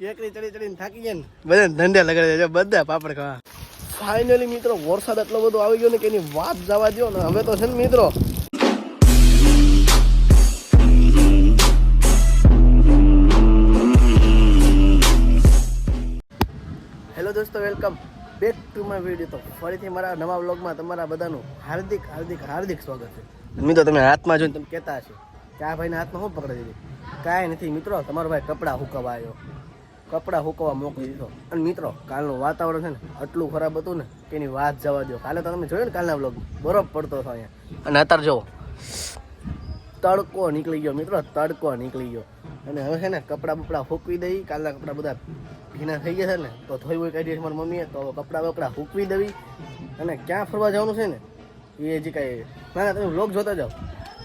ટેકરી ચડી ચડીને થાકી ગયા ને, બધા ધંધે લગાડે છે બધા પાપડ ખાવા. ફાઇનલી મિત્રો, વરસાદ એટલો બધો આવી ગયો ને કે એની વાત જવા દો ને, હવે તો છે ને મિત્રો. હેલો દોસ્તો welcome back to my video તો ફરીથી મારા નવા વ્લોગમાં તમારા બધાનું હાર્દિક હાર્દિક હાર્દિક સ્વાગત છે. મિત્રો, તમે હાથમાં જોઈને તમે કહેતા હશો કે આ ભાઈના હાથમાં શું પકડી દીધી? કાંઈ નથી મિત્રો, તમારો ભાઈ કપડાં હુકવા આવ્યો. કપડાં હુકવવા મોકલી દીધો. અને મિત્રો, કાલનું વાતાવરણ છે ને, આટલું ખરાબ હતું ને એની વાત જવા દો કાલે તો તમે જોયું ને કાલના બ્લોગ બરફ પડતો હતો અહીંયા. અને અત્યારે જુઓ, તડકો નીકળી ગયો. મિત્રો, તડકો નીકળી ગયો. અને હવે છે ને, કપડાં બપડા સૂકવી દઈ. કાલના કપડાં બધા ભીના થઈ ગયા છે ને, તો થોડી હોય કાઢી મારી મમ્મીએ. તો કપડાં બપડા સૂકવી દેવી અને ક્યાં ફરવા જવાનું છે ને, એ હજી કાંઈ ના ના, તમે બ્લોગ જોતા જાઓ.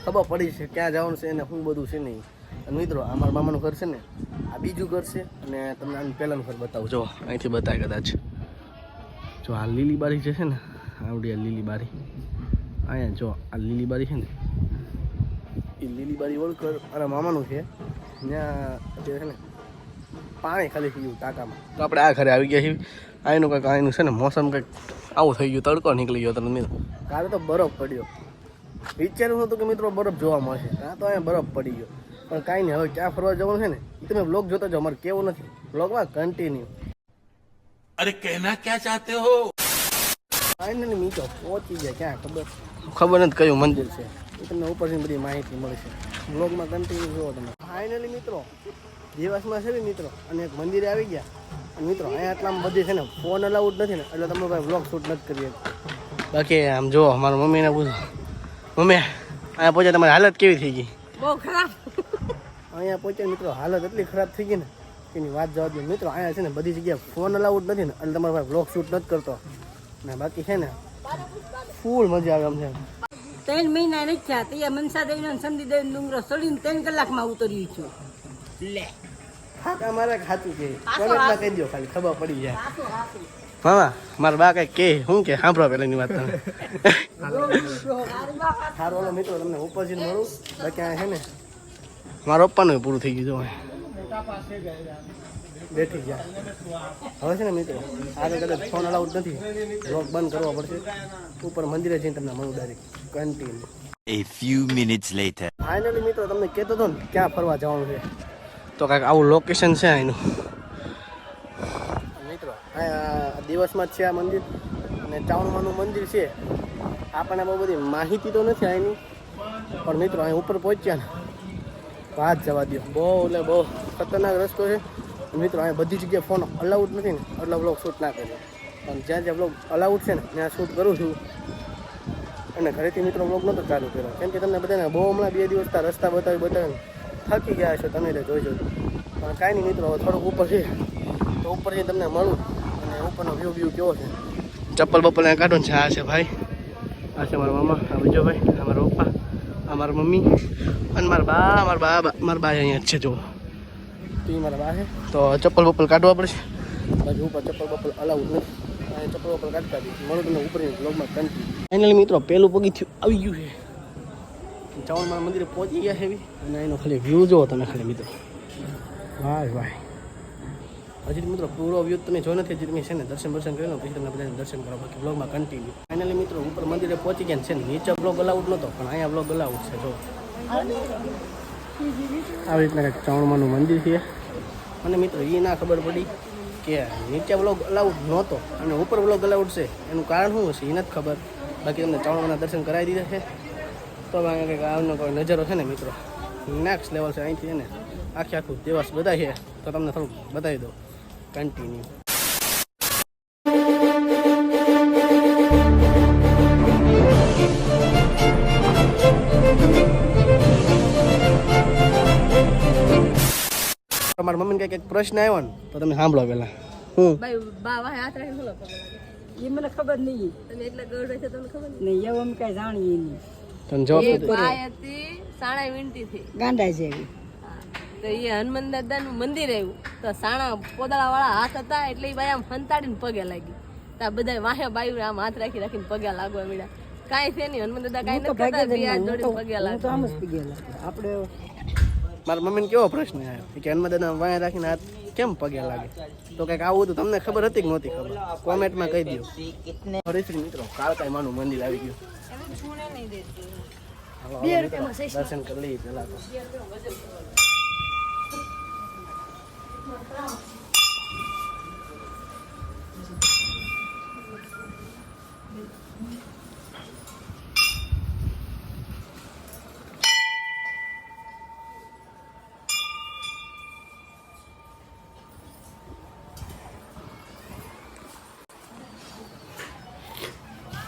ખબર પડી છે ક્યાં જવાનું છે અને શું બધું છે નહીં અને મિત્રો અમારા મામાનું ઘર છે ને આ બીજું ઘર છે અને તમને આનું પહેલાંનું ઘર બતાવું. જો, અહીંથી બતાવે કદાચ. જો, આ લીલી બારી જે છે ને, આવડી આ લીલી બારી. અહીંયા જો, આ લીલી બારી છે ને, એ લીલી બારી ઓળખર મારા મામાનું છે. ત્યાં અત્યારે છે ને, પાણી ખાલી થઈ ગયું ટાંકામાં. તો આપણે આ ઘરે આવી ગયા છીએ. અહીંનું કંઈક અહીંનું છે ને, મોસમ કંઈક આવું થઈ ગયું, તડકો નીકળી ગયો તમને કાલે તો બરફ પડ્યો. વિચાર્યું હતું કે મિત્રો બરફ જોવા મળશે. આ તો અહીંયા બરફ પડી ગયો. પણ કાંઈ નહીં હવે ક્યાં ફરવા જવાનું છે ને? તમે બ્લોગ જોતા જાઓ અમારે કેવું નથી. બ્લોગમાં કન્ટિન્યુ અરે કહેના ક્યાં ચાહતે હો? ફાઇનલી મીચો પહોંચી જાય ક્યાં ખબર? ખબર નથી કયું મંદિર છે. એ તમને ઉપરથી બધી માહિતી મળશે. બ્લોગમાં કન્ટિન્યુ જોવો તમે. ફાઇનલી મિત્રો દેવાસમાં છે ને મિત્રો અને એક મંદિરે આવી ગયા. મિત્રો અહીંયા આટલામાં બધી છે ને ફોન અલાઉડ નથી ને એટલે તમે ભાઈ વ્લોગ શૂટ નથી કરી બાકી આમ જુઓ મારા મમ્મીને પૂછો. મમ્મી અહીંયા પહોંચ્યા તમારી હાલત કેવી થઈ ગઈ? બહુ ખરાબ. અહીંયા પહોંચે મિત્રો હાલત એટલી ખરાબ થઈ ગઈ ને એની વાત જવા દે. મિત્રો અહીંયા છે ને બધી જગ્યાએ ફોન અલાઉડ નથી ને એટલે તમારે ભાઈ બ્લોગ શૂટ નથી કરતો. ને બાકી છે ને ફૂલ મજા આવે એમ છે ત્રણ મહિના નથી થયા તે મનસા દેવી સંદી દેવી ડુંગરો ચડીને ત્રણ કલાકમાં ઉતર્યું છું. લે. હા મારે ખાતું કે કોમેન્ટમાં કહી દો ખાલી ખબર પડી જાય. મામા મારા બા કઈ કે શું કે સાંભળો પેલાની વાત તમે. સારું મિત્રો તમને ઉપરથી મળું. બાકી આ છે ને મારા પપ્પાનું પૂરું થઈ ગયું જો બેઠી ગયા. હવે છે ને મિત્રો આજે કદાચ ફોન અલાઉડ નથી. બ્લોગ બંધ કરવો પડશે. ઉપર મંદિરે જઈને તમને મળું direct continue A few minutes later. Finally મિત્રો તમને કહેતો હતો ને ક્યાં ફરવા જવાનું છે? તો કાંઈક આવું લોકેશન છે અહીંનું મિત્રો આ દિવસમાં જ છે આ મંદિર અને ટાઉનમાંનું મંદિર છે. આપણને બહુ બધી માહિતી તો નથી અહીંની પણ મિત્રો અહીં ઉપર પહોંચ્યા ને વાત જવા દો બહુ એટલે બહુ ખતરનાક રસ્તો છે. મિત્રો અહીં બધી જગ્યાએ ફોન અલાઉડ નથી ને. એટલે બ્લોગ શૂટ ના કર્યો પણ જ્યાં જ્યાં બ્લોગ અલાઉડ છે ને ત્યાં શૂટ કરું છું. અને ઘરેથી મિત્રો બ્લોગ નહોતો ચાલુ કર્યો. કેમ કે તમને બધાને બહુ હમણાં બે દિવસ રસ્તા બતાવી બતાવીને થાકી ગયા છો તમે એટલે જોઈજો પણ કાંઈ નહીં મિત્રો હવે થોડુંક ઉપર છે. તો ઉપરથી તમને મળું. અને ઉપરનો વ્યૂ વ્યૂ કેવો છે? ચપ્પલ બપ્પલ અહીંયા કાઢો ને છે આ છે ભાઈ. આ છે મારા મામા આ બીજો ભાઈ. આ મારા પપ્પા આ મારા મમ્મી અને મારા બા મારા બા મારા બા અહીંયા છે જો તો મારા બા છે? તો ચપ્પલ બપ્પલ કાઢવા પડશે? બાકી ઉપર ચપ્પલ બપ્પલ અલાઉડ નથી. અહીંયા ચપ્પલ બપ્પલ કાઢતા હતી મળું તમને ઉપરની બ્લોગમાં કન્ટિન્યુ ફાઇનલી મિત્રો પેલું પગથિયું આવી ગયું છે. ચાવણમાં મંદિરે પહોંચી ગયા છે એવી. અને એનો ખાલી વ્યૂ જોવો તમે ખાલી મિત્રો. વાહ વાહ. હજી મિત્રો, પૂરો વ્યૂ તમે જો નથી હજી તમે છે ને દર્શન દર્શન કરી લો પછી બધાને દર્શન કરો બાકી બ્લોગમાં કન્ટિન્યુ ફાઇનલી મિત્રો, ઉપર મંદિરે પહોંચી ગયા છે ને, નીચે બ્લોગ અલાઉડ નહોતો પણ અહીંયા બ્લોગ અલાઉડ છે, જો. આવી રીતના કંઈક ચાવણમાનું મંદિર છે. અને મિત્રો એ ના ખબર પડી કે નીચે બ્લોગ અલાઉડ નહોતો, અને ઉપર બ્લોગ અલાઉડ છે. એનું કારણ શું હશે એ નથી ખબર. બાકી તમને ચાવણમાના દર્શન કરાવી દીધા છે. તો અહીંયા કંઈક આવનો કોઈ નજરો છે ને, મિત્રો? નેક્સ્ટ લેવલ છે, અહીંથી છે ને, આખે આખું દિવસ બધા છે. તો તમને થોડુંક બતાવી દઉં. કન્ટિન્યુ તમારા મમ્મીને કંઈક એક પ્રશ્ન આવ્યો ને તો તમે સાંભળો પેલા હું? એ મને ખબર નહીં. તમે એટલા ગરડો છે તમને ખબર નહીં? એવું અમે કઈ જાણીએ નહીં. તમે જવાબ ગાંડા એવી તો એ હનુમાન દાદાનું મંદિર આવ્યું. તો સાણા પોદળા વાળા હાથ હતા એટલે એ ભાઈ આમ હંતાડીને પગે લાગી. તો આ બધા વાહે બાયું આમ હાથ રાખી રાખીને પગે લાગવા મળ્યા કાંઈ છે નહીં હનુમાન દાદા કાંઈ નથી કરતા બે હાથ જોડીને પગે લાગે આમ જ આપણે મારા મમ્મીને કેવો પ્રશ્ન આવ્યો? કે હનુમાન દાદા વાયા રાખીને હાથ કેમ પગે લાગે? તો કંઈક આવું તો તમને ખબર હતી કે નહોતી ખબર? કોમેન્ટમાં કહી દો ફરીથી મિત્રો? કાળકાઈ માનું મંદિર આવી ગયું. દર્શન કરી લઈએ પેલા તો.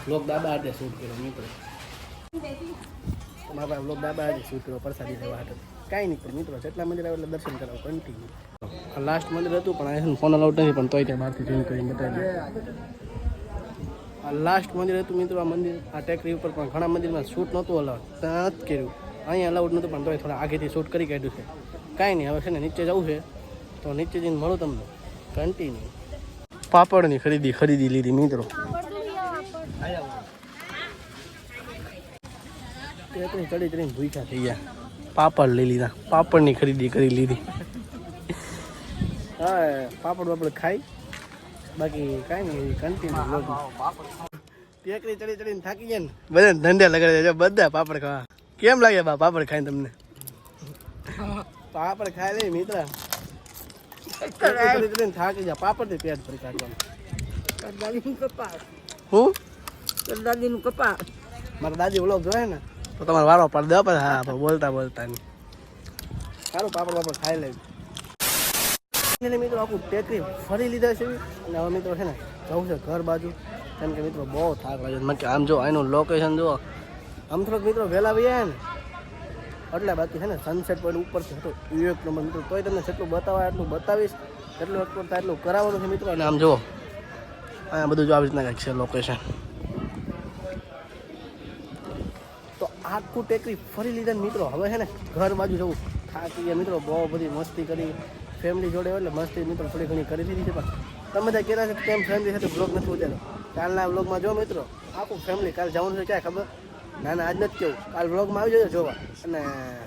લોક દાદા હાથે શૂટ કર્યો મિત્રો મારા પાસે લોક દાદા હાથે શૂટ કર્યો પ્રસાદી લેવા હાટે કાંઈ નહીં પણ મિત્રો જેટલા મંદિર આવે એટલે દર્શન કરાવો કન્ટિન્યુ આ લાસ્ટ મંદિર હતું, પણ આ ફોન અલાઉડ નથી, પણ તોય ત્યાં બહારથી જોઈન કરીને બતાવી આ લાસ્ટ મંદિર હતું મિત્રો, આ મંદિર, આ ટેકરી ઉપર પણ ઘણા મંદિરમાં શૂટ નહોતું અલાઉડ ત્યાં જ કર્યું. અહીંયા અલાઉડ નહોતું, પણ તોય થોડા આગેથી શૂટ કરી કાઢ્યું છે. કાંઈ નહીં, હવે છે ને નીચે જવું છે, તો નીચે જઈને મળું તમને. કન્ટિન્યુ પાપડની ખરીદી ખરીદી લીધી મિત્રો. ચડી ચડીને ભૂખ્યા થઈ ગયા. પાપડ લઈ લીધા, પાપડની ખરીદી કરી લીધી. હા, પાપડ બાપડ ખાઈ. બાકી કાંઈ નહીં કન્ટિન્યુ લોગ. ટેકરી ચડી ચડીને થાકી ગયા ને. બધા ધંધે લગાડે છે બધા પાપડ ખાવા. કેમ લાગે બા પાપડ ખાઈ તમને? પાપડ ખાઈ લે મિત્ર. ચડી ચડીને થાકી ગયા, પાપડથી પેટ ભરી કાઢવાનું. દાદીનું કપા હું? દાદીનું કપા મારા દાદી ઓલો જોયે ને, તો તમારો વારો પાડ દો પણ હા, બોલતા બોલતા સારું, પાપડ પાપડ ખાઈ લેવું એટલે મિત્રો, આખું ટેકરી ફરી લીધા છે. અને હવે મિત્રો છે ને, જવું છે ઘર બાજુ. કેમ કે મિત્રો, બહુ થાક લાગે છે. મને કે આમ જો એનું લોકેશન જુઓ. આમ થોડોક મિત્રો વહેલા વહ્યા ને. એટલે બાકી છે ને સનસેટ પોઈન્ટ ઉપરથી હતો. એક નંબર મિત્રો, તોય તમને જેટલું બતાવાય એટલું બતાવીશ. એટલું એક્સપોર્ટ થાય એટલું કરાવવાનું છે મિત્રો. અને આમ જુઓ, અહીંયા બધું જો આવી રીતના કંઈક છે લોકેશન તો આખું ટેકરી ફરી લીધા મિત્રો. હવે છે ને, ઘર બાજુ જવું. થાકી ગયા મિત્રો, બહુ બધી મસ્તી કરી. ફેમિલી જોડે હોય એટલે મસ્તી મિત્રો થોડી ઘણી કરી દીધી છે પણ તમે બધા કહેતા છે કેમ ફેમિલી સાથે બ્લોગ નથી ઉતાર્યો? કાલના બ્લોગમાં જો મિત્રો આખું ફેમિલી કાલ જવાનું છે ક્યાં ખબર? ના ના આજ નથી કેવું. કાલ બ્લોગમાં આવી જજો જોવા. અને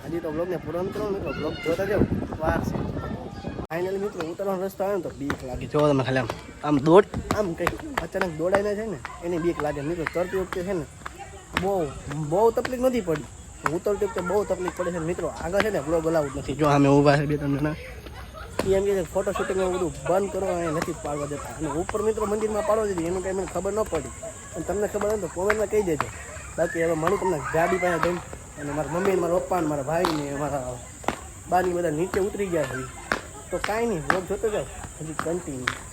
હજી તો બ્લોગને પૂરો ન કરો મિત્રો. બ્લોગ જોતા જાવ વાર છે. ફાઇનલી મિત્રો, ઉતરવાનો રસ્તો આવે ને તો બીક લાગે. જો તમે ખાલી આમ. આમ દોડ. આમ કંઈ અચાનક દોડાઈને છે ને, એની બીક લાગે. મિત્રો, તરતી વખતે છે ને, બહુ બહુ તકલીફ નથી પડી. ઉતરતી વખતે બહુ તકલીફ પડે છે મિત્રો. આગળ છે ને બ્લોગ અલાઉડ નથી. જો અમે ઊભા છે બે તમને એ એમ કે ફોટો શૂટિંગ બધું બંધ કરો અને નથી પાડવા દેતા. અને ઉપર મિત્રો મંદિરમાં પાડો દીધી, એનું કંઈ મને ખબર ન પડી. અને તમને ખબર હોય તો કોમેન્ટમાં કહી દેજો. બાકી હવે મળું તમને ગાડી પાસે જઈને અને મારા મમ્મી મારા પપ્પા મારા ભાઈને મારા બાની બધા નીચે ઉતરી ગયા છે. તો કાંઈ નહીં બ્લોગ જોતો જાઓ હજી continue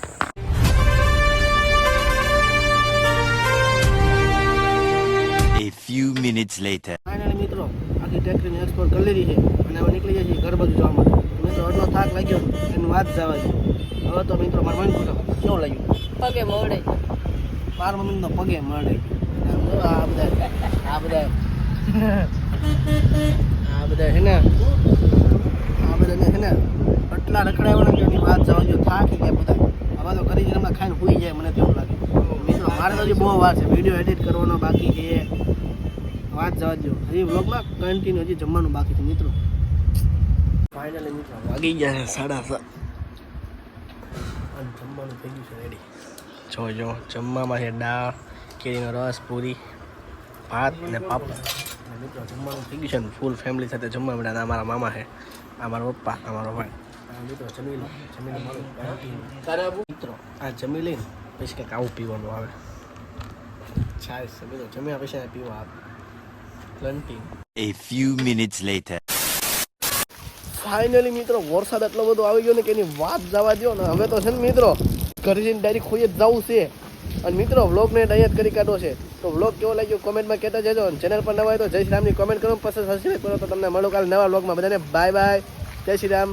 few minutes later. Finally મિત્રો આખી ટેકરીને એક્સપ્લોર કરી લીધી છે અને હવે નીકળી જાય છે ઘર બાજુ જવા માટે. મિત્રો એટલો થાક લાગ્યો એની વાત જવા છે હવે તો મિત્રો મારા મમ્મી પૂછો કેવું લાગ્યું? પગે મળે મારા મમ્મીનો પગે મળે આ બધા આ બધા આ બધા છે ને આ બધાને છે ને એટલા રખડાવવાના કે એની વાત જવા જો થાકી ગયા બધા. હવે તો કરી જઈને ખાઈને સુઈ જાય મને તેવું લાગે. મિત્રો મારે તો હજી બહુ વાર છે વીડિયો એડિટ કરવાનો બાકી છે. વાત જવા દો હજી વ્લોગમાં કન્ટિન્યુ હજી જમવાનું બાકી છે, મિત્રો. ફાઇનલી મિત્રો, વાગી ગયા છે સાડા સાત અને જમવાનું થઈ ગયું છે રેડી જો જો, જમવામાં છે દાળ, કેરીનો રસ, પૂરી, ભાત ને પાપડ. અને મિત્રો, જમવાનું થઈ ગયું છે ને ફૂલ ફેમિલી સાથે જમવા મળ્યા અને અમારા મામા છે આ મારા પપ્પા, અમારો મારો ભાઈ મિત્રો જમી લો જમીને મળો મિત્રો, આ જમી લઈને પછી કંઈક આવું પીવાનું આવે. છાશ મિત્રો, જમ્યા પછી પીવા આવે. ઘંટી A few minutes later. Finally મિત્રો વરસાદ એટલો બધો આવી ગયો ને કે એની વાત જવા દો ને હવે તો છે ને મિત્રો ઘરે જઈને ડાયરેક્ટ ખોઈ જ જવું છે. અને મિત્રો વ્લોગને ડાયટ કરી કાઢો છે. તો વ્લોગ કેવો લાગ્યો કોમેન્ટમાં કહેતા જજો અને ચેનલ પર નવા હોય તો જય શ્રી રામની કોમેન્ટ કરો પસંદ સબસ્ક્રાઈબ કરો તો તમને મળો કાલે નવા વ્લોગમાં. બધાને બાય બાય જય શ્રી રામ.